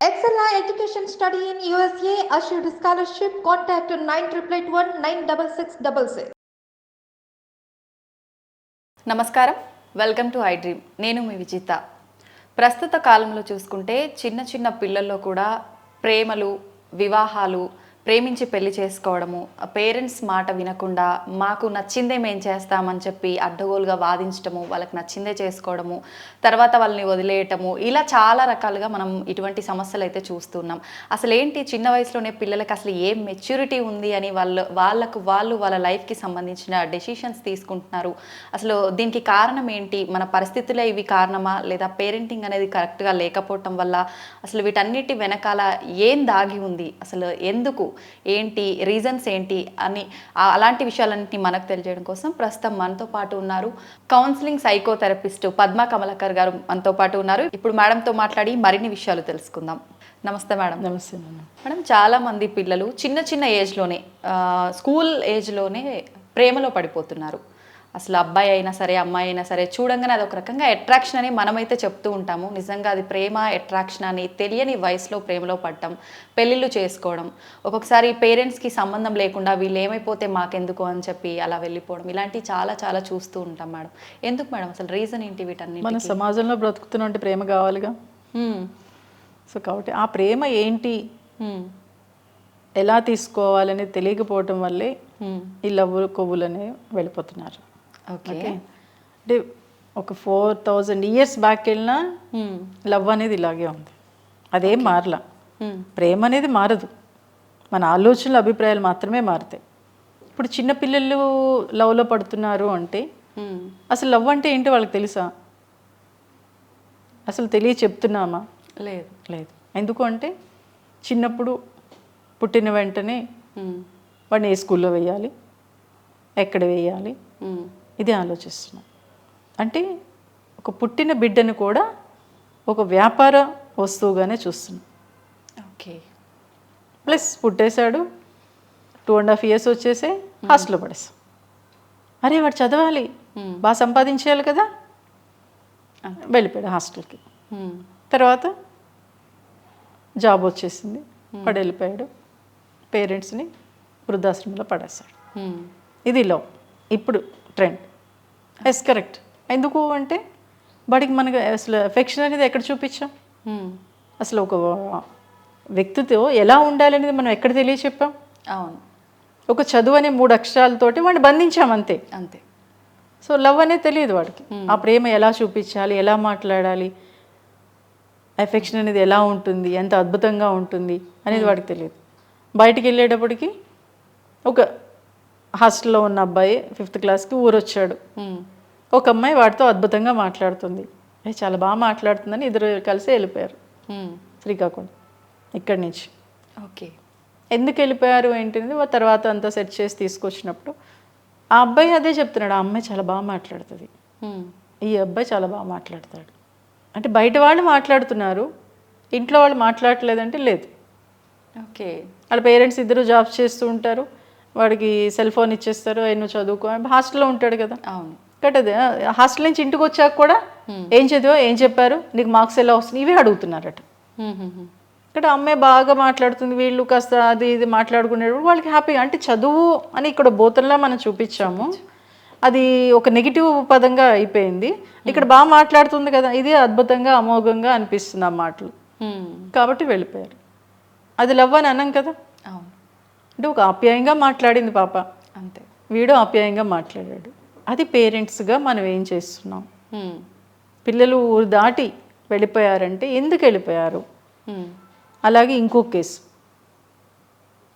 Excella Education Study in USA assured scholarship. Contact 9881 96666. నమస్కారం welcome to I dream నేను మీ విజిత ప్రస్తుత కాలంలో చూసుకుంటే చిన్న చిన్న పిల్లల్లో కూడా ప్రేమలు వివాహాలు ప్రేమించి పెళ్ళి చేసుకోవడము పేరెంట్స్ మాట వినకుండా మాకు నచ్చిందే మేము చేస్తామని చెప్పి అడ్డగోలుగా వాదించడము వాళ్ళకి నచ్చిందే చేసుకోవడము తర్వాత వాళ్ళని వదిలేయటము ఇలా చాలా రకాలుగా మనం ఇటువంటి సమస్యలు అయితే చూస్తున్నాం అసలు ఏంటి చిన్న వయసులోనే పిల్లలకి అసలు ఏం మెచ్యూరిటీ ఉంది అని వాళ్ళు వాళ్ళకు వాళ్ళు వాళ్ళ లైఫ్కి సంబంధించిన డెసిషన్స్ తీసుకుంటున్నారు? అసలు దీనికి కారణం ఏంటి? మన పరిస్థితులే ఇవి కారణమా? లేదా పేరెంటింగ్ అనేది కరెక్ట్గా లేకపోవటం వల్ల అసలు వీటన్నిటి వెనకాల ఏం దాగి ఉంది? అసలు ఎందుకు? ఏంటి రీజన్స్ ఏంటి అని అలాంటి విషయాలన్నింటినీ మనకు తెలియజేయడం కోసం ప్రస్తుతం మనతో పాటు ఉన్నారు కౌన్సిలింగ్ సైకోథెరపిస్ట్ పద్మా కమలకర్ గారు మనతో పాటు ఉన్నారు. ఇప్పుడు మేడంతో మాట్లాడి మరిన్ని విషయాలు తెలుసుకుందాం. నమస్తే మేడం. నమస్తే మేడం. మేడం చాలా మంది పిల్లలు చిన్న చిన్న ఏజ్లోనే స్కూల్ ఏజ్లోనే ప్రేమలో పడిపోతున్నారు. అసలు అబ్బాయి అయినా సరే అమ్మాయి అయినా సరే చూడంగానే అది ఒక రకంగా అట్రాక్షన్ అని మనమైతే చెప్తూ ఉంటాము. నిజంగా అది ప్రేమ అట్రాక్షన్ అని తెలియని వయసులో ప్రేమలో పడటం పెళ్ళిళ్ళు చేసుకోవడం ఒక్కొక్కసారి పేరెంట్స్కి సంబంధం లేకుండా వీళ్ళు ఏమైపోతే మాకెందుకు అని చెప్పి అలా వెళ్ళిపోవడం ఇలాంటివి చాలా చాలా చూస్తూ ఉంటాం మేడం. ఎందుకు మేడం? అసలు రీజన్ ఏంటి వీటన్ని మన సమాజంలో బ్రతుకుతున్నాం ప్రేమ కావాలిగా? సో కాబట్టి ఆ ప్రేమ ఏంటి? ఎలా తీసుకోవాలని తెలియకపోవటం వల్లే ఈ లవ్వు కొవ్వులు అనేవి వెళ్ళిపోతున్నారు. ఓకే. అంటే ఒక ఫోర్ థౌజండ్ ఇయర్స్ బ్యాక్ వెళ్ళినా లవ్ అనేది ఇలాగే ఉంది. అదేం మారలా. ప్రేమ అనేది మారదు. మన ఆలోచనలు అభిప్రాయాలు మాత్రమే మారుతాయి. ఇప్పుడు చిన్నపిల్లలు లవ్లో పడుతున్నారు అంటే అసలు లవ్ అంటే ఏంటో వాళ్ళకి తెలుసా? అసలు తెలియ చెప్తున్నామా? లేదు. లేదు. ఎందుకు అంటే చిన్నప్పుడు పుట్టిన వెంటనే వాడిని ఏ స్కూల్లో వేయాలి? ఎక్కడ వేయాలి? ఇది ఆలోచిస్తున్నాం. అంటే ఒక పుట్టిన బిడ్డను కూడా ఒక వ్యాపార వస్తువుగానే చూస్తున్నాం. ఓకే. ప్లస్ పుట్టేశాడు టూ అండ్ హాఫ్ ఇయర్స్ వచ్చేసే హాస్టల్లో పడేసాం అరే వాడు చదవాలి. బాగా సంపాదించేయాలి కదా. వెళ్ళిపోయాడు హాస్టల్కి. తర్వాత జాబ్ వచ్చేసింది. వాడు వెళ్ళిపోయాడు. పేరెంట్స్ని వృద్ధాశ్రమంలో పడేశాడు. ఇది లవ్ ఇప్పుడు ట్రెండ్ ఎస్ కరెక్ట్ ఎందుకు అంటే వాడికి మనకు అసలు ఎఫెక్షన్ అనేది ఎక్కడ చూపించాం? అసలు ఒక వ్యక్తితో ఎలా ఉండాలనేది మనం ఎక్కడ తెలియచెప్పాం? అవును. ఒక చదువు అనే మూడు అక్షరాలతోటి వాడిని బంధించాం అంతే. అంతే. సో లవ్ అనేది తెలియదు వాడికి. ఆ ప్రేమ ఎలా చూపించాలి ఎలా మాట్లాడాలి ఎఫెక్షన్ అనేది ఎలా ఉంటుంది ఎంత అద్భుతంగా ఉంటుంది అనేది వాడికి తెలియదు. బయటికి వెళ్ళేటప్పటికి ఒక హాస్టల్లో ఉన్న అబ్బాయి ఫిఫ్త్ క్లాస్కి ఊరొచ్చాడు. ఒక అమ్మాయి వాడితో అద్భుతంగా మాట్లాడుతుంది. చాలా బాగా మాట్లాడుతుందని ఇద్దరు కలిసి వెళ్ళిపోయారు. శ్రీకాకుళం ఇక్కడి నుంచి. ఓకే. ఎందుకు వెళ్ళిపోయారు? ఏంటిది? తర్వాత అంతా సెట్ చేసి తీసుకొచ్చినప్పుడు ఆ అబ్బాయి అదే చెప్తున్నాడు ఆ అమ్మాయి చాలా బాగా మాట్లాడుతుంది. ఈ అబ్బాయి చాలా బాగా మాట్లాడతాడు. అంటే బయట వాళ్ళు మాట్లాడుతున్నారు ఇంట్లో వాళ్ళు మాట్లాడట్లేదంటే లేదు. ఓకే. వాళ్ళ పేరెంట్స్ ఇద్దరు జాబ్స్ చేస్తూ ఉంటారు. వాడికి సెల్ ఫోన్ ఇచ్చేస్తారు "ఏయ్, నువ్వు చదువుకో హాస్టల్లో ఉంటాడు కదా. అవును. కట్ అదే హాస్టల్ నుంచి ఇంటికి వచ్చాక కూడా ఏం చదివా ఏం చెప్పారు నీకు మార్క్స్ ఎలా వస్తుంది ఇవే అడుగుతున్నారట. ఇక్కడ అమ్మాయి బాగా మాట్లాడుతుంది వీళ్ళు కాస్త అది ఇది మాట్లాడుకునేటప్పుడు వాళ్ళకి హ్యాపీగా అంటే చదువు అని ఇక్కడ బోతల్లా మనం చూపించాము. అది ఒక నెగిటివ్ పదంగా అయిపోయింది. ఇక్కడ బాగా మాట్లాడుతుంది కదా ఇది అద్భుతంగా అమోఘంగా అనిపిస్తుంది ఆ మాటలు. కాబట్టి వెళ్ళిపోయారు. అది లవ్ అని అన్నాం కదా. అంటే ఒక ఆప్యాయంగా మాట్లాడింది పాప. అంతే. వీడు ఆప్యాయంగా మాట్లాడాడు. అది పేరెంట్స్గా మనం ఏం చేస్తున్నాం? పిల్లలు ఊరు దాటి వెళ్ళిపోయారంటే ఎందుకు వెళ్ళిపోయారు? అలాగే ఇంకో కేసు.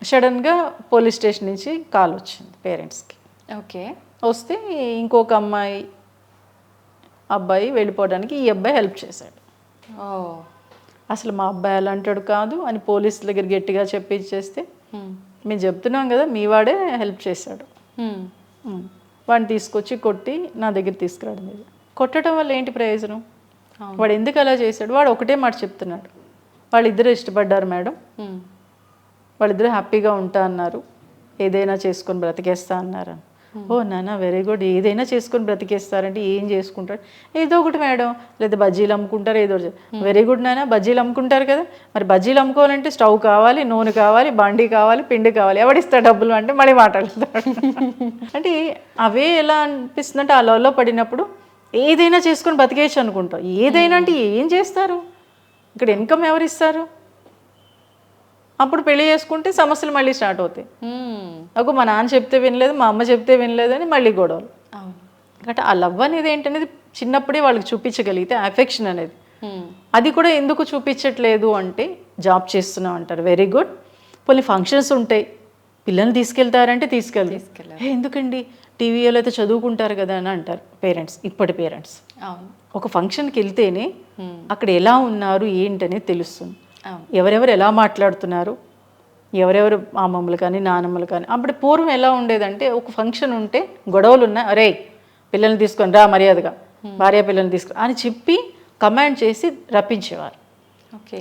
సడన్గా పోలీస్ స్టేషన్ నుంచి కాల్ వచ్చింది పేరెంట్స్కి. ఓకే. వస్తే ఇంకొక అమ్మాయి అబ్బాయి వెళ్ళిపోవడానికి ఈ అబ్బాయి హెల్ప్ చేశాడు. అసలు మా అబ్బాయి అలాంటాడు కాదు అని పోలీసుల దగ్గర గట్టిగా చెప్పించేస్తే మేము చెప్తున్నాం కదా మీ వాడే హెల్ప్ చేశాడు. వాడిని తీసుకొచ్చి కొట్టి నా దగ్గర తీసుకురావడం మీద కొట్టడం వల్ల ఏంటి ప్రయోజనం? వాడు ఎందుకు అలా చేశాడు? వాడు ఒకటే మాట చెప్తున్నాడు. వాళ్ళిద్దరూ ఇష్టపడ్డారు మేడం. వాళ్ళిద్దరూ హ్యాపీగా ఉంటా అన్నారు. ఏదైనా చేసుకొని బ్రతికేస్తా అన్నారు ఓ నాన్న వెరీ గుడ్ ఏదైనా చేసుకొని బ్రతికేస్తారంటే ఏం చేసుకుంటారు? ఏదో ఒకటి మేడం. లేదా బజ్జీలు అమ్ముకుంటారు ఏదో వెరీ గుడ్ నాన్న. బజ్జీలు అమ్ముకుంటారు కదా. మరి బజ్జీలు అమ్ముకోవాలంటే స్టవ్ కావాలి నూనె కావాలి బండి కావాలి పిండి కావాలి. ఎవడిస్తా డబ్బులు అంటే మళ్ళీ మాట్లాడతాడు. అంటే అవే ఎలా అనిపిస్తుంది అంటే ఆ లవ్లో పడినప్పుడు ఏదైనా చేసుకొని బతికేయచ్చు అనుకుంటాం. ఏదైనా అంటే ఏం చేస్తారు? ఇక్కడ ఇన్కమ్ ఎవరిస్తారు? అప్పుడు పెళ్ళి చేసుకుంటే సమస్యలు మళ్ళీ స్టార్ట్ అవుతాయి. మ్మ్. నాకు మా నాన్న చెప్తే వినలేదు మా అమ్మ చెప్తే వినలేదు అని మళ్ళీ గొడవలు. కాబట్టి ఆ లవ్ అనేది ఏంటనేది చిన్నప్పుడే వాళ్ళకి చూపించగలిగితే అఫెక్షన్ అనేది. మ్మ్. అది కూడా ఎందుకు చూపించట్లేదు అంటే జాబ్ చేస్తున్నాం అంటారు. వెరీ గుడ్ కొన్ని ఫంక్షన్స్ ఉంటాయి. పిల్లల్ని తీసుకెళ్తారంటే తీసుకెళ్తారు "ఏ, ఎందుకండి? టీవీలో అయితే చదువుకుంటారు కదా అని అంటారు పేరెంట్స్ ఇప్పటి పేరెంట్స్. ఒక ఫంక్షన్కి వెళ్తేనే అక్కడ ఎలా ఉన్నారు ఏంటనేది తెలుస్తుంది. ఎవరెవరు ఎలా మాట్లాడుతున్నారు? ఎవరెవరు అమ్మమ్మలు కానీ నానమ్మలు కానీ అప్పుడు పూర్వం ఎలా ఉండేదంటే ఒక ఫంక్షన్ ఉంటే గొడవలు ఉన్నాయి అరే పిల్లల్ని తీసుకొని రా మర్యాదగా భార్య పిల్లల్ని తీసుకొని అని చెప్పి కమాండ్ చేసి రప్పించేవారు.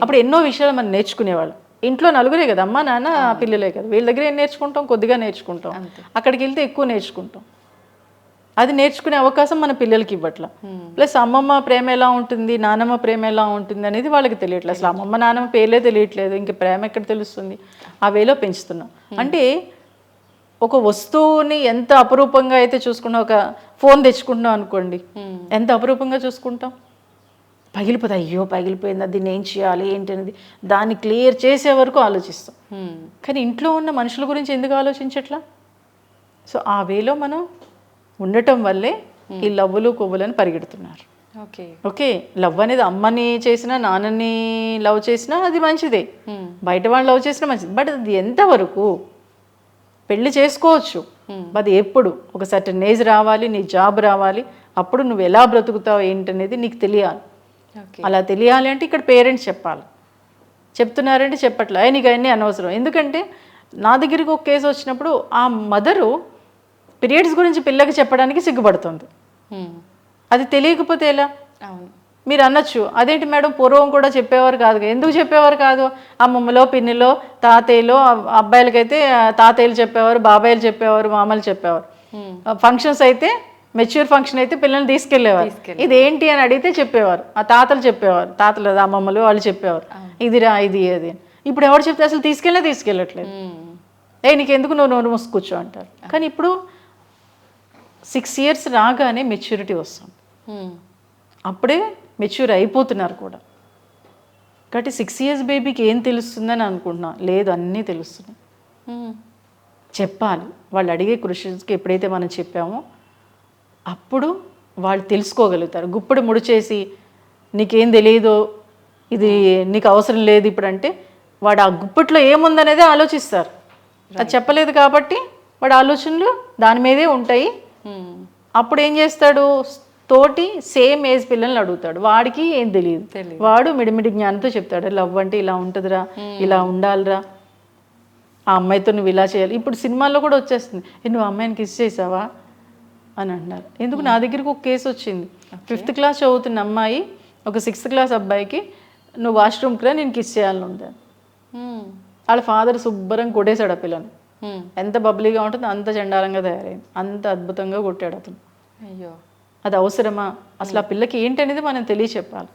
అప్పుడు ఎన్నో విషయాలు మనం నేర్చుకునేవాళ్ళం. ఇంట్లో నలుగురే కదా అమ్మ నాన్న పిల్లలే కదా. వీళ్ళ దగ్గర ఏం నేర్చుకుంటాం? కొద్దిగా నేర్చుకుంటాం. అక్కడికి వెళ్తే ఎక్కువ నేర్చుకుంటాం. అది నేర్చుకునే అవకాశం మన పిల్లలకి ఇవ్వట్ల. ప్లస్ అమ్మమ్మ ప్రేమ ఎలా ఉంటుంది నానమ్మ ప్రేమ ఎలా ఉంటుంది అనేది వాళ్ళకి తెలియట్లేదు అసలు అమ్మమ్మ నానమ్మ పేర్లే తెలియట్లేదు. ఇంకా ప్రేమ ఎక్కడ తెలుస్తుంది? ఆ వేలో పెంచుతున్నాం. అంటే ఒక వస్తువుని ఎంత అపురూపంగా అయితే చూసుకున్నా ఒక ఫోన్ తెచ్చుకుంటున్నాం అనుకోండి. ఎంత అపురూపంగా చూసుకుంటాం? పగిలిపోతే అయ్యో పగిలిపోయింది? దీన్ని ఏం చేయాలి? ఏంటి అనేది దాన్ని క్లియర్ చేసే వరకు ఆలోచిస్తాం. కానీ ఇంట్లో ఉన్న మనుషుల గురించి ఎందుకు ఆలోచించట్లా? సో ఆ వేలో మనం ఉండటం వల్లే ఈ లవ్వులు కొవ్వులని పరిగెడుతున్నారు. ఓకే. ఓకే లవ్ అనేది అమ్మని చేసినా నాన్నని లవ్ చేసినా అది మంచిదే. బయట వాళ్ళు లవ్ చేసినా మంచిది. బట్ అది ఎంతవరకు పెళ్ళి చేసుకోవచ్చు? అది ఎప్పుడు? ఒక సర్టన్ ఏజ్ రావాలి నీ జాబ్ రావాలి అప్పుడు నువ్వు ఎలా బ్రతుకుతావు ఏంటనేది నీకు తెలియాలి. అలా తెలియాలి అంటే ఇక్కడ పేరెంట్స్ చెప్పాలి. చెప్తున్నారంటే చెప్పట్లే. "ఏ, నీకు అవన్నీ అనవసరం. ఎందుకంటే నా దగ్గరికి ఒక కేసు వచ్చినప్పుడు ఆ మదరు పీరియడ్స్ గురించి పిల్లకి చెప్పడానికి సిగ్గుపడుతుంది. అది తెలియకపోతే ఎలా? అవును. మీరు అనొచ్చు అదేంటి మేడం పూర్వం కూడా చెప్పేవారు కాదు కదా." ఎందుకు చెప్పేవారు కాదు? అమ్మమ్మలో పిన్నిలో తాతయ్యలో అబ్- అబ్బాయిలకైతే తాతయ్యలు చెప్పేవారు బాబాయిలు చెప్పేవారు మామలు చెప్పేవారు. ఫంక్షన్స్ అయితే మెచ్యూర్ ఫంక్షన్ అయితే పిల్లల్ని తీసుకెళ్ళేవారు ఇది ఏంటి అని అడిగితే చెప్పేవారు. ఆ తాతలు చెప్పేవారు తాతలు అమ్మమ్మలు వాళ్ళు చెప్పేవారు. ఇదిరా ఇది అది. ఇప్పుడు ఎవరు చెప్తే అసలు తీసుకెళ్ళే తీసుకెళ్ళట్లేదు. ఏ నీకు ఎందుకు నువ్వు నోరు మూసి కూర్చో అంటారు. కానీ ఇప్పుడు సిక్స్ ఇయర్స్ రాగానే మెచ్యూరిటీ వస్తుంది. మ్మ్. అప్పుడే మెచ్యూర్ అయిపోతున్నారు కూడా. కాబట్టి సిక్స్ ఇయర్స్ బేబీకి ఏం తెలుస్తుందని అనుకుంటున్నా. లేదు అన్నీ తెలుస్తున్నాయి. మ్మ్. చెప్పాలి. వాళ్ళు అడిగే క్వశ్చన్స్కి ఎప్పుడైతే మనం చెప్పామో అప్పుడు వాళ్ళు తెలుసుకోగలుగుతారు. గుప్పుడు ముడిచేసి నీకేం తెలియదో ఇది నీకు అవసరం లేదు ఇప్పుడు అంటే వాడు ఆ గుప్పట్లో ఏముందనేది ఆలోచిస్తారు. అది చెప్పలేదు కాబట్టి వాడి ఆలోచనలు దాని మీదే ఉంటాయి. అప్పుడు ఏం చేస్తాడు? తోటి సేమ్ ఏజ్ పిల్లల్ని అడుగుతాడు. వాడికి ఏం తెలియదు. వాడు మిడిమిడి జ్ఞానంతో చెప్తాడు. లవ్ అంటే ఇలా ఉంటుందిరా ఇలా ఉండాలిరా. ఆ అమ్మాయితో నువ్వు ఇలా చేయాలి. ఇప్పుడు సినిమాల్లో కూడా వచ్చేస్తుంది. "ఏ, నువ్వు అమ్మాయిని కిస్ చేసావా? అని అంటున్నారు ఎందుకు? నా దగ్గరికి ఒక కేసు వచ్చింది. ఫిఫ్త్ క్లాస్ చదువుతున్న అమ్మాయి ఒక సిక్స్త్ క్లాస్ అబ్బాయికి నువ్వు వాష్రూమ్కి రా నేను కిస్ చేయాలని ఉంది. వాళ్ళ ఫాదర్ శుభ్రం కొట్టేశాడు ఆ పిల్లని. ఎంత బబ్లీగా ఉంటుంది అంత చండాలంగా తయారైంది. అంత అద్భుతంగా కొట్టాడు అతను. అయ్యో. అది అవసరమా? అసలు ఆ పిల్లకి ఏంటనేది మనం తెలియచెప్పాలి.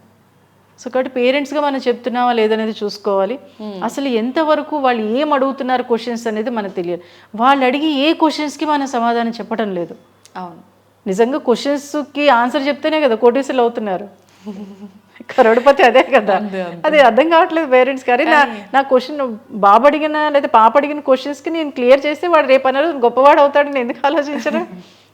సో కాబట్టి పేరెంట్స్గా మనం చెప్తున్నావా లేదనేది చూసుకోవాలి. అసలు ఎంతవరకు వాళ్ళు ఏం అడుగుతున్నారు క్వశ్చన్స్ అనేది మనకు తెలియాలి వాళ్ళు అడిగి ఏ క్వశ్చన్స్కి మనం సమాధానం చెప్పడం లేదు. అవును. నిజంగా క్వశ్చన్స్కి ఆన్సర్ చెప్తేనే కదా కోటీసులు అవుతున్నారు. కరోడపతి అదే కదా. అదే అర్థం కావట్లేదు పేరెంట్స్ కానీ నా నా క్వశ్చన్ బాబు అడిగిన లేదా పాప అడిగిన క్వశ్చన్స్కి నేను క్లియర్ చేస్తే వాడు రేపు అన్నారు గొప్పవాడు అవుతాడని ఎందుకు ఆలోచించరు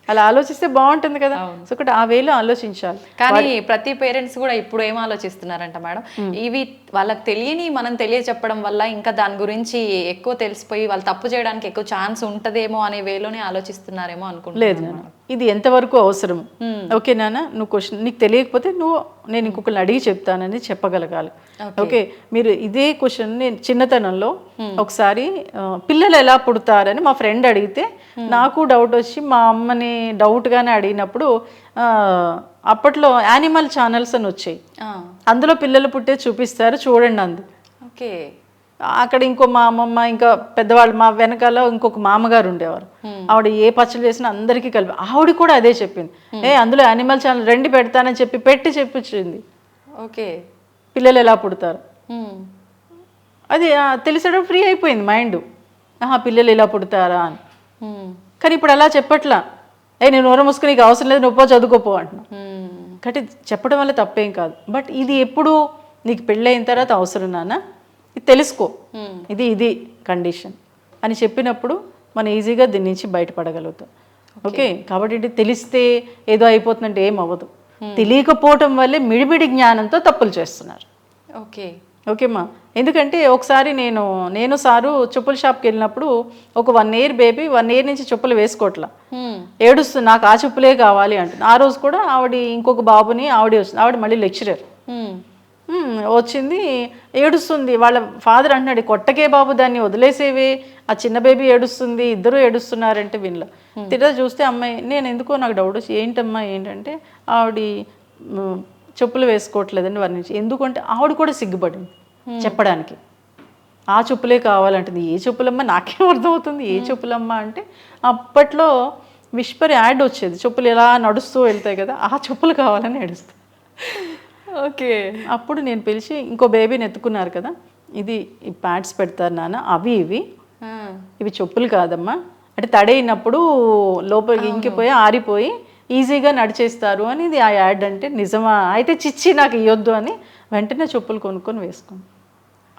అలా ఆలోచిస్తే బాగుంటుంది కదా. సో ఒకటి ఆ వేలో ఆలోచించాలి. కానీ ప్రతి పేరెంట్స్ కూడా ఇప్పుడు ఏం ఆలోచిస్తున్నారంట మేడం? ఇవి వాళ్ళకి తెలియని మనం తెలియచెప్పడం వల్ల ఇంకా దాని గురించి ఎక్కువ తెలిసిపోయి వాళ్ళు తప్పు చేయడానికి ఎక్కువ ఛాన్స్ ఉంటదేమో అనే వేలోనే ఆలోచిస్తున్నారేమో అనుకుంటున్నాను ఇది ఎంతవరకు అవసరం? ఓకే నాన్న నువ్వు క్వశ్చన్ నీకు తెలియకపోతే నువ్వు నేను ఇంకొకరిని అడిగి చెప్తానని చెప్పగలగాలి. ఓకే. మీరు ఇదే క్వశ్చన్ నేను చిన్నతనంలో ఒకసారి పిల్లలు ఎలా పుడతారని మా ఫ్రెండ్ అడిగితే నాకు డౌట్ వచ్చి మా అమ్మని డౌట్గానే అడిగినప్పుడు అప్పట్లో యానిమల్ ఛానల్స్ అని వచ్చాయి. అందులో పిల్లలు పుట్టే చూపిస్తారు చూడండి అంది. ఓకే. అక్కడ ఇంకో మా అమ్మమ్మ ఇంకా పెద్దవాళ్ళు మా వెనకాల ఇంకొక మామగారు ఉండేవారు. ఆవిడ ఏ పచ్చళ్ళు చేసినా అందరికీ కలిపి ఆవిడ కూడా అదే చెప్పింది. ఏ అందులో యానిమల్ ఛానల్ రెండు పెడతానని చెప్పి పెట్టి చెప్పించింది. ఓకే. పిల్లలు ఎలా పుడతారు? అది ఆ, తెలిసేటప్పుడు ఫ్రీ అయిపోయింది మైండ్. ఆహా పిల్లలు ఇలా పుడతారా? అని. కానీ ఇప్పుడు అలా చెప్పట్లా. ఏ నేను నోరు మూసుకుని నీకు అవసరం లేదు నువ్వు చదువుకోపో అంటున్నా. కాబట్టి చెప్పడం వల్ల తప్పేం కాదు. బట్ ఇది ఎప్పుడు నీకు పెళ్ళైన తర్వాత అవసరం నాన్న. ఇది తెలుసుకో. ఇది ఇది కండిషన్ అని చెప్పినప్పుడు మనం ఈజీగా దీని నుంచి బయటపడగలుగుతాం. ఓకే. కాబట్టి తెలిస్తే ఏదో అయిపోతుందంటే ఏం అవ్వదు. తెలియకపోవటం వల్లే మిడిమిడి జ్ఞానంతో తప్పులు చేస్తున్నారు. ఓకే. ఓకేమ్మా ఎందుకంటే ఒకసారి నేను నేను సారు చెప్పుల షాప్కి వెళ్ళినప్పుడు ఒక one year baby one year నుంచి చెప్పులు వేసుకోవట్లా ఏడుస్తుంది నాకు ఆ చెప్పులే కావాలి అంటుంది ఆ రోజు కూడా ఆవిడ ఇంకొక బాబుని ఆవిడ వస్తుంది. ఆవిడ మళ్ళీ లెక్చరర్ వచ్చింది ఏడుస్తుంది. వాళ్ళ ఫాదర్ అంటున్నాడు కొట్టకే బాబు దాన్ని వదిలేసేవే. ఆ చిన్న బేబీ ఏడుస్తుంది ఇద్దరు ఏడుస్తున్నారంటే వినలా. తిరిగి చూస్తే అమ్మాయి నేను ఎందుకో నాకు డౌట్ వచ్చి ఏంటమ్మా ఏంటంటే ఆవిడ చెప్పులు వేసుకోవట్లేదండి వారి నుంచి. ఎందుకంటే ఆవిడ కూడా సిగ్గుపడింది చెప్పడానికి. ఆ చెప్పులే కావాలంటుంది. ఏ చెప్పులమ్మా? నాకేం అర్థమవుతుంది? ఏ చెప్పులమ్మా? అంటే అప్పట్లో విష్పర్ యాడ్ వచ్చేది. చెప్పులు ఎలా నడుస్తూ వెళ్తాయి కదా ఆ చెప్పులు కావాలని ఏడుస్తాయి ఓకే. అప్పుడు నేను పిలిచి ఇంకో బేబీని ఎత్తుకున్నారు కదా ఇది ఈ ప్యాడ్స్ పెడతారు నాన్న అవి ఇవి. ఇవి చెప్పులు కాదమ్మా. అంటే తడైనప్పుడు లోపలికి ఇంకిపోయి ఆరిపోయి ఈజీగా నడిచేస్తారు అని ఇది ఆ యాడ్ అంటే నిజమా? అయితే చిచ్చి నాకు ఇవ్వద్దు అని వెంటనే చెప్పులు కొనుక్కొని వేసుకుంది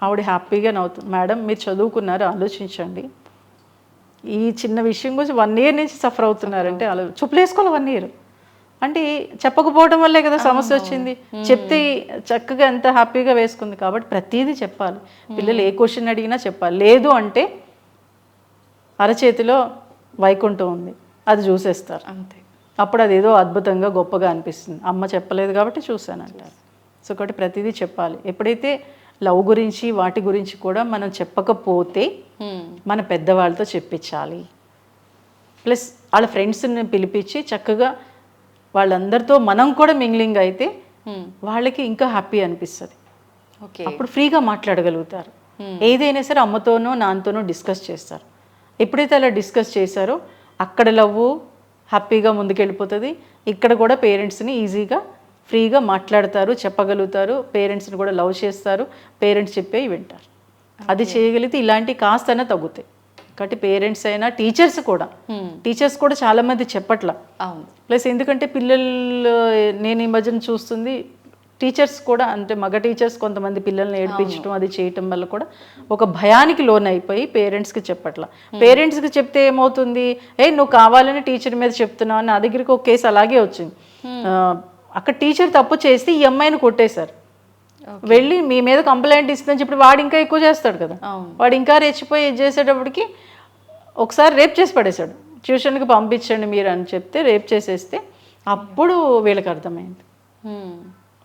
ఆవిడ హ్యాపీగా నవ్వుతుంది మేడం మీరు చదువుకున్నారు ఆలోచించండి. ఈ చిన్న విషయం గురించి వన్ ఇయర్ నుంచి సఫర్ అవుతున్నారంటే అలా చెప్పులు వేసుకోవాలి వన్ ఇయర్ అంటే చెప్పకపోవడం వల్లే కదా సమస్య వచ్చింది. చెప్తే చక్కగా ఎంత హ్యాపీగా వేసుకుంది కాబట్టి ప్రతిదీ చెప్పాలి. పిల్లలు ఏ క్వశ్చన్ అడిగినా చెప్పాలి. లేదు అంటే అరచేతిలో వైకుంఠం ఉంది. అది చూసేస్తారు. అంతే. అప్పుడు అది ఏదో అద్భుతంగా గొప్పగా అనిపిస్తుంది. అమ్మ చెప్పలేదు కాబట్టి చూశానంటారు. సో కాబట్టి ప్రతిదీ చెప్పాలి. ఎప్పుడైతే లవ్ గురించి వాటి గురించి కూడా మనం చెప్పకపోతే మన పెద్దవాళ్ళతో చెప్పించాలి. ప్లస్ వాళ్ళ ఫ్రెండ్స్ని పిలిపించి చక్కగా వాళ్ళందరితో మనం కూడా మింగ్లింగ్ అయితే వాళ్ళకి ఇంకా హ్యాపీ అనిపిస్తుంది. ఓకే. అప్పుడు ఫ్రీగా మాట్లాడగలుగుతారు. ఏదైనా సరే అమ్మతోనో నాన్నతోనో డిస్కస్ చేస్తారు. ఎప్పుడైతే అలా డిస్కస్ చేశారో అక్కడ లవ్వు హ్యాపీగా ముందుకెళ్ళిపోతుంది. ఇక్కడ కూడా పేరెంట్స్ని ఈజీగా ఫ్రీగా మాట్లాడతారు చెప్పగలుగుతారు. పేరెంట్స్ని కూడా లవ్ చేస్తారు. పేరెంట్స్ చెప్పేవి వింటారు. అది చేయగలిగితే ఇలాంటి కాస్తైనా తగ్గుతాయి. కాబట్టి పేరెంట్స్ అయినా టీచర్స్ కూడా. టీచర్స్ కూడా చాలామంది చెప్పట్లా. అవును. ప్లస్ ఎందుకంటే పిల్లలు నేను ఈ మధ్యన చూస్తుంది టీచర్స్ కూడా అంటే మగ టీచర్స్ కొంతమంది పిల్లల్ని ఏడిపించడం అది చేయటం వల్ల కూడా ఒక భయానికి లోన్ అయిపోయి పేరెంట్స్కి చెప్పట్ల. పేరెంట్స్కి చెప్తే ఏమవుతుంది? ఏ నువ్వు కావాలని టీచర్ మీద చెప్తున్నావు అని నా దగ్గరికి ఒక కేసు అలాగే వచ్చింది. ఆ, అక్కడ టీచర్ తప్పు చేస్తే ఈ అమ్మాయిని కొట్టేశారు. వెళ్ళి మీ మీద కంప్లైంట్ ఇస్తుందని చెప్పి వాడు ఇంకా ఎక్కువ చేస్తాడు కదా. వాడు ఇంకా రెచ్చిపోయి ఇది చేసేటప్పటికి ఒకసారి రేప్ చేసి పడేశాడు. ట్యూషన్కి పంపించండి మీరు అని చెప్తే రేప్ చేసేస్తే అప్పుడు వీళ్ళకి అర్థమైంది.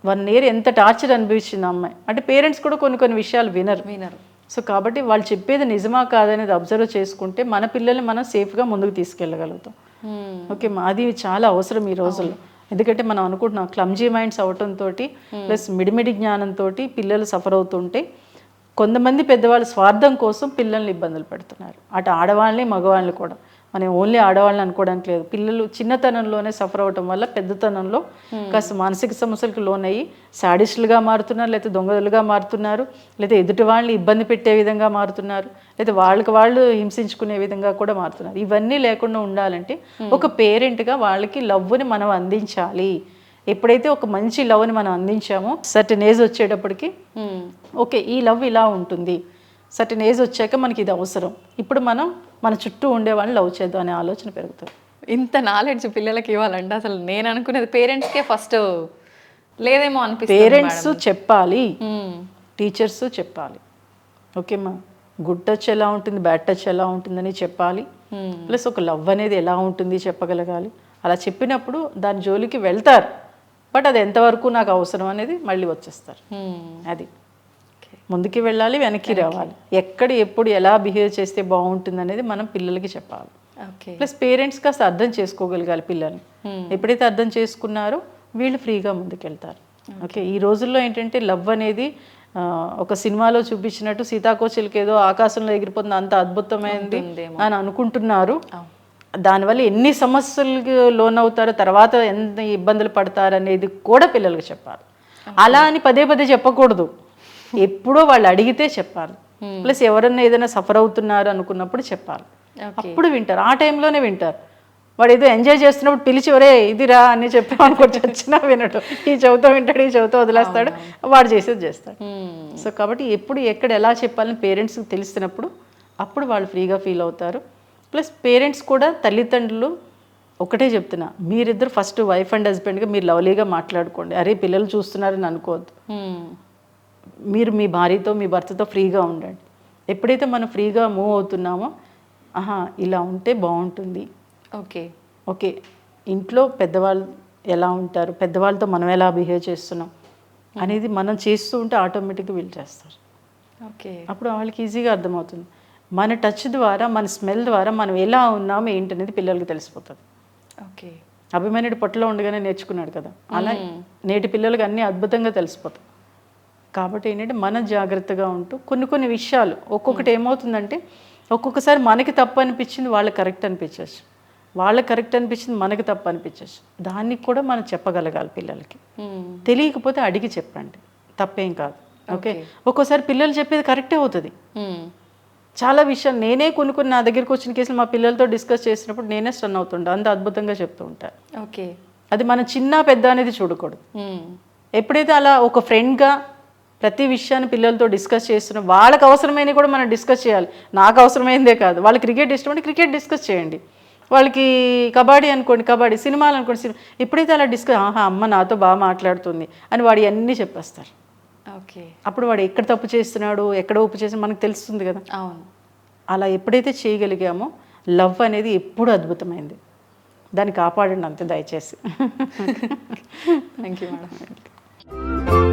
వన్ ఇయర్ ఎంత టార్చర్ అనిపించింది అమ్మాయి. అంటే పేరెంట్స్ కూడా కొన్ని కొన్ని విషయాలు వినరు. వినరు. సో కాబట్టి వాళ్ళు చెప్పేది నిజమా కాదనేది అబ్జర్వ్ చేసుకుంటే మన పిల్లల్ని మనం సేఫ్గా ముందుకు తీసుకెళ్ళగలుగుతాం. ఓకే మా అది చాలా అవసరం ఈ రోజుల్లో. ఎందుకంటే మనం అనుకుంటున్నాం క్లమ్జీ మైండ్స్ అవటంతో ప్లస్ మిడిమిడి జ్ఞానంతో పిల్లలు సఫర్ అవుతుంటే కొంతమంది పెద్దవాళ్ళు స్వార్థం కోసం పిల్లల్ని ఇబ్బందులు పెడుతున్నారు. అటు ఆడవాళ్ళని మగవాళ్ళని కూడా. మనం ఓన్లీ ఆడవాళ్ళని అనుకోవడానికి లేదు. పిల్లలు చిన్నతనంలోనే సఫర్ అవటం వల్ల పెద్దతనంలో కాస్త మానసిక సమస్యలకు లోనయ్యి సాడిస్టులుగా మారుతున్నారు లేకపోతే దొంగలుగా మారుతున్నారు లేదా ఎదుటి వాళ్ళని ఇబ్బంది పెట్టే విధంగా మారుతున్నారు లేదా వాళ్ళకి వాళ్ళు హింసించుకునే విధంగా కూడా మారుతున్నారు. ఇవన్నీ లేకుండా ఉండాలంటే ఒక పేరెంట్గా వాళ్ళకి లవ్ని మనం అందించాలి. ఎప్పుడైతే ఒక మంచి లవ్ని మనం అందించామో సర్టన్ ఏజ్ వచ్చేటప్పటికి ఓకే ఈ లవ్ ఇలా ఉంటుంది. సర్టన్ ఏజ్ వచ్చాక మనకి ఇది అవసరం. ఇప్పుడు మనం మన చుట్టూ ఉండే వాళ్ళని లవ్ చేద్దాం అనే ఆలోచన పెరుగుతుంది. ఇంత నాలెడ్జ్ పిల్లలకి ఇవ్వాలంటే అసలు నేను అనుకునేది పేరెంట్స్కే ఫస్ట్ లేదేమో అనిపిస్తుంది పేరెంట్స్ చెప్పాలి. టీచర్స్ చెప్పాలి. ఓకేమ్మా గుడ్ టచ్ ఎలా ఉంటుంది బ్యాడ్ టచ్ ఎలా ఉంటుందని చెప్పాలి. ప్లస్ ఒక లవ్ అనేది ఎలా ఉంటుంది చెప్పగలగాలి. అలా చెప్పినప్పుడు దాని జోలికి వెళ్తారు. బట్ అది ఎంతవరకు నాకు అవసరం అనేది మళ్ళీ వచ్చేస్తారు. మ్మ్. అది. ముందుకి వెళ్ళాలి వెనక్కి రావాలి. ఎక్కడ ఎప్పుడు ఎలా బిహేవ్ చేస్తే బాగుంటుంది అనేది మనం పిల్లలకి చెప్పాలి. ఓకే ప్లస్ పేరెంట్స్ కాస్త అర్థం చేసుకోగలగాలి పిల్లల్ని. ఎప్పుడైతే అర్థం చేసుకున్నారో వీళ్ళు ఫ్రీగా ముందుకెళ్తారు. ఓకే ఈ రోజుల్లో ఏంటంటే లవ్ అనేది ఒక సినిమాలో చూపించినట్టు సీతాకోచిలకి ఏదో ఆకాశంలో ఎగిరిపోతుంది అంత అద్భుతమైంది అని అనుకుంటున్నారు. దానివల్ల ఎన్ని సమస్యలకు లోనవుతారో తర్వాత ఎంత ఇబ్బందులు పడతారు అనేది కూడా పిల్లలకు చెప్పాలి. అలా అని పదే పదే చెప్పకూడదు. ఎప్పుడో వాళ్ళు అడిగితే చెప్పాలి. ప్లస్ ఎవరన్నా ఏదైనా సఫర్ అవుతున్నారు అనుకున్నప్పుడు చెప్పాలి. అప్పుడు వింటారు. ఆ టైంలోనే వింటారు. వాడు ఏదో ఎంజాయ్ చేస్తున్నప్పుడు పిలిచి ఒరే ఇదిరా అని చెప్పామనుకోవచ్చు వచ్చినా వినడు. ఈ చెవితో వింటాడు ఈ చెవితో వదిలేస్తాడు. వాడు చేసేది చేస్తాడు. సో కాబట్టి ఎప్పుడు ఎక్కడ ఎలా చెప్పాలని పేరెంట్స్కి తెలిసినప్పుడు అప్పుడు వాళ్ళు ఫ్రీగా ఫీల్ అవుతారు. ప్లస్ పేరెంట్స్ కూడా తల్లిదండ్రులు ఒకటే చెప్తున్నా మీరిద్దరు ఫస్ట్ వైఫ్ అండ్ హస్బెండ్గా మీరు లవ్లీగా మాట్లాడుకోండి. అరే పిల్లలు చూస్తున్నారని అనుకోవద్దు. మీరు మీ భార్యతో మీ భర్తతో ఫ్రీగా ఉండండి. ఎప్పుడైతే మనం ఫ్రీగా మూవ్ అవుతున్నామో ఆహా ఇలా ఉంటే బాగుంటుంది. ఓకే. ఓకే ఇంట్లో పెద్దవాళ్ళు ఎలా ఉంటారు? పెద్దవాళ్ళతో మనం ఎలా బిహేవ్ చేస్తున్నాం? అనేది మనం చేస్తూ ఉంటే ఆటోమేటిక్గా వీళ్ళు చేస్తారు. ఓకే. అప్పుడు వాళ్ళకి ఈజీగా అర్థమవుతుంది. మన టచ్ ద్వారా మన స్మెల్ ద్వారా మనం ఎలా ఉన్నాం ఏంటనేది పిల్లలకి తెలిసిపోతుంది. ఓకే. అభిమన్యుడు పొట్టలో ఉండగానే నేర్చుకున్నాడు కదా. అలా నేటి పిల్లలకి అన్నీ అద్భుతంగా తెలిసిపోతాయి. కాబట్టి ఏంటంటే మనం జాగ్రత్తగా ఉంటూ కొన్ని కొన్ని విషయాలు ఒక్కొక్కటి ఏమవుతుందంటే ఒక్కొక్కసారి మనకి తప్పు అనిపించింది వాళ్ళకి కరెక్ట్ అనిపించవచ్చు వాళ్ళకి కరెక్ట్ అనిపించింది మనకి తప్పు అనిపించవచ్చు దానికి కూడా మనం చెప్పగలగాలి పిల్లలకి. తెలియకపోతే అడిగి చెప్పండి. తప్పేం కాదు. ఓకే? ఒక్కోసారి పిల్లలు చెప్పేది కరెక్టే అవుతుంది. చాలా విషయాలు నేనే కొన్ని కొన్ని నా దగ్గరికి వచ్చిన కేసులు మా పిల్లలతో డిస్కస్ చేసినప్పుడు నేనే స్టన్ అవుతుంటా అంత అద్భుతంగా చెప్తూ ఉంటాను ఓకే. అది మనం చిన్న పెద్ద అనేది చూడకూడదు. ఎప్పుడైతే అలా ఒక ఫ్రెండ్గా ప్రతి విషయాన్ని పిల్లలతో డిస్కస్ చేస్తున్నాం వాళ్ళకి అవసరమైనవి కూడా మనం డిస్కస్ చేయాలి. నాకు అవసరమైందే కాదు. వాళ్ళు క్రికెట్ ఇష్టం అంటే క్రికెట్ డిస్కస్ చేయండి. వాళ్ళకి కబడ్డీ అనుకోండి కబడ్డీ సినిమాలు అనుకోండి సినిమా ఎప్పుడైతే అలా డిస్కస్ ఆహా అమ్మ నాతో బాగా మాట్లాడుతుంది అని వాడు అన్నీ చెప్పేస్తారు. అప్పుడు వాడు ఎక్కడ తప్పు చేస్తున్నాడు ఎక్కడ ఉప్పు చేస్తున్నాడు మనకు తెలుస్తుంది కదా. అవును. అలా ఎప్పుడైతే చేయగలిగామో లవ్ అనేది ఎప్పుడు అద్భుతమైంది. దాన్ని కాపాడండి అంతే దయచేసి. Thank you madam